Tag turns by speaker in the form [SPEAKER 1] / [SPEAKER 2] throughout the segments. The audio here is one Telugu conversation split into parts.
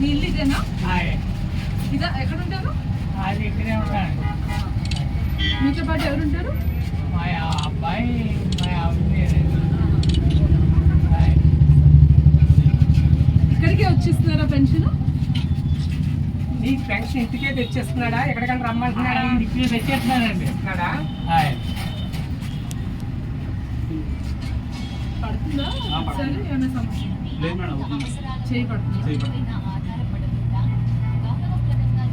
[SPEAKER 1] మీ ఇల్లు ఇదేనా
[SPEAKER 2] హాయ్.
[SPEAKER 1] ఇదా ఎక్కడ ఉంటారు
[SPEAKER 2] అది ఇక్కడే ఉంటాను
[SPEAKER 1] మీతో పాటు ఎవరు ఉంటారు
[SPEAKER 2] మా అబ్బాయి మా
[SPEAKER 1] ఇక్కడికే వచ్చిస్తున్నారా పెన్షన్?
[SPEAKER 3] నీ పెన్షన్ ఇంటికే తెచ్చేస్తున్నాడా? ఎక్కడికైనా రమ్మంటున్నాడా?
[SPEAKER 2] ఇప్పుడు తెచ్చేస్తున్నానండి.
[SPEAKER 3] ఇస్తున్నాడా
[SPEAKER 2] హాయ్.
[SPEAKER 1] పడుతుందా? ఒకసారి ఏమైనా సమస్య
[SPEAKER 4] లేదు మేడం అవుతుంది
[SPEAKER 1] చేయి పడుతుందా
[SPEAKER 4] చేయబడి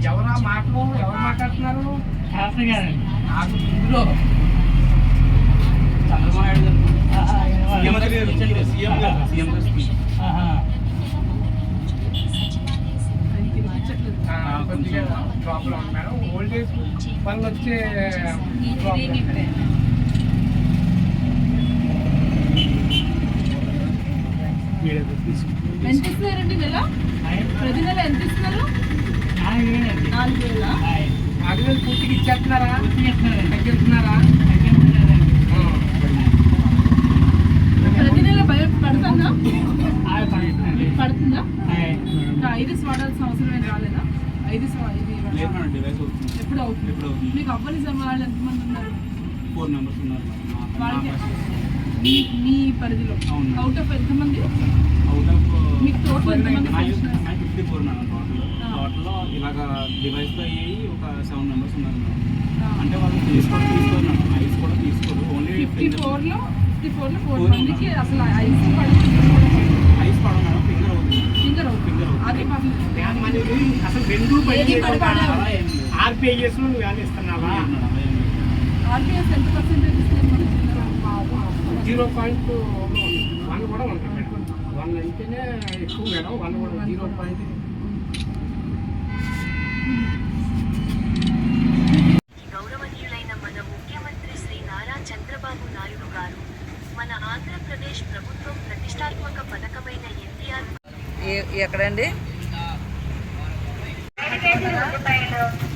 [SPEAKER 3] ఎవరా మాటలు ఎవరు మాట్లాడుతున్నారు?
[SPEAKER 2] శాస్త్రి గారండి
[SPEAKER 3] నాకు ఇందులో ప్రాబ్లం మేడం. ఓల్డ్ ఏజ్ వల్ల వచ్చే ప్రాబ్లం
[SPEAKER 1] ఎంత ఇస్తున్నారండి నెల. ప్రతి నెల ఎంత ఇస్తున్నారు?
[SPEAKER 2] నాలుగు వేలండి.
[SPEAKER 1] నాలుగు వేల
[SPEAKER 3] వేలు పూర్తిగా ఇచ్చేస్తున్నారా. తగ్గిస్తున్నారా.
[SPEAKER 1] ప్రతి నెల పడుతుందా. పడుతుందా ఐరిస్ వాడాల్సిన అవసరం ఏం రాలేదా
[SPEAKER 4] అవుతుంది
[SPEAKER 1] ఎప్పుడు అవుతుంది మీకు అవ్వని వాళ్ళు ఎంతమంది ఉన్నారు
[SPEAKER 4] ఫోర్ మెంబర్స్ ఉన్నారు మా-
[SPEAKER 1] పరిధిలో
[SPEAKER 4] అవును.
[SPEAKER 1] అవుట్ ఆఫ్ ఎంతమంది
[SPEAKER 4] అవుట్ ఆఫ్
[SPEAKER 1] మీకు total ఎంతమంది
[SPEAKER 4] ఫిఫ్టీ ఫోర్ మేడం టోటల్. టోటల్లో ఇలాగ డివైస్తో అయ్యి ఒక సెవెన్ మెంబర్స్ ఉన్నారు మేడం. అంటే వాళ్ళు తీసుకోవడం తీసుకోరు మేడం ఐస్ కూడా తీసుకోరు ఓన్లీ
[SPEAKER 1] ఫిఫ్టీ ఫోర్లో ఫిఫ్టీ ఫోర్లో ఫోర్ మందికి అసలు ఐస్
[SPEAKER 4] ఐస్ పడడం మేడం ఫింగర్ అవుతుంది
[SPEAKER 1] ఫింగర్ అవుతుంది
[SPEAKER 4] Finger అవుతుంది.
[SPEAKER 1] అది.
[SPEAKER 3] మనది అసలు రెండు. ఆర్పిఐఎస్ నువ్వు ఏమైనా ఇస్తున్నావా.
[SPEAKER 1] ఆర్బీఎస్ ఎంత పర్సెంటేజ్?
[SPEAKER 3] జీరో పాయింట్ వన్ కూడా ఉంటుంది వన్ అయితేనే ఎక్కువ మేడం వన్ కూడా జీరో పాయింట్.
[SPEAKER 5] గౌరవనీయులైన మన ముఖ్యమంత్రి శ్రీ నారా చంద్రబాబు నాయుడు గారు మన ఆంధ్రప్రదేశ్ ప్రభుత్వం ప్రతిష్టాత్మక పథకమైన ఎన్టీఆర్
[SPEAKER 6] ఎ- ఎక్కడండి?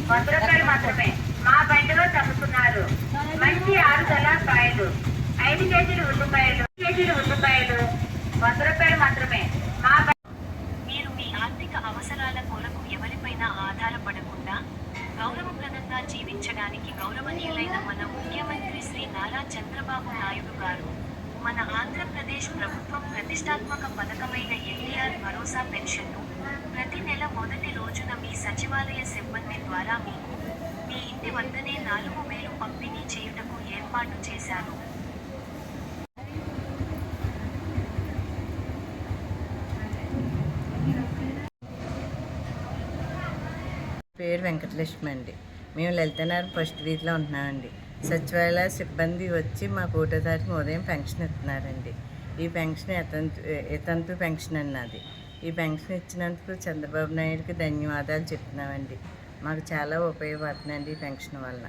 [SPEAKER 7] వంద రూపాయలు మాత్రమే. మా బండిలో తగ్గుతున్నారు మంచి ఆరుదల కాయలు ఐదు కేజీలు ఉల్లిపాయలు వంద రూపాయలు మాత్రమే మా బ-
[SPEAKER 5] మీరు మీ ఆర్థిక అవసరాల కొరకు ఎవరిపైనా ఆధారపడకుండా గౌరవప్రదంగా జీవించడానికి గౌరవనీయులైన మన ముఖ్యమంత్రి శ్రీ నారా చంద్రబాబు నాయుడు గారు మన ఆంధ్రప్రదేశ్ ప్రభుత్వం ప్రతిష్టాత్మక పథకమైన ఎన్టీఆర్ భరోసా పెన్షన్ను ప్రతి నెల మొదటి రోజున మీ సచివాలయ సిబ్బంది ద్వారా మీకు మీ ఇంటి వద్దనే నాలుగు వేలు పంపిణీ చేయుటకు ఏర్పాటు చేశారు.
[SPEAKER 6] పేరు వెంకటలక్ష్మి అండి. మేము లలితనగర్ ఫస్ట్ వీధిలో ఉంటున్నామండి. సచివాలయ సిబ్బంది వచ్చి మాకు ఒకటో తారీఖు ఉదయం పెన్షన్ ఇస్తున్నారండి. ఈ పెన్షన్ ఎతంతు ఎతంతు పెన్షన్ అన్నది ఈ పెన్షన్ ఇచ్చినందుకు చంద్రబాబు నాయుడుకి ధన్యవాదాలు చెప్తున్నామండి. మాకు చాలా ఉపయోగపడుతుందండి ఈ పెన్షన్ వల్ల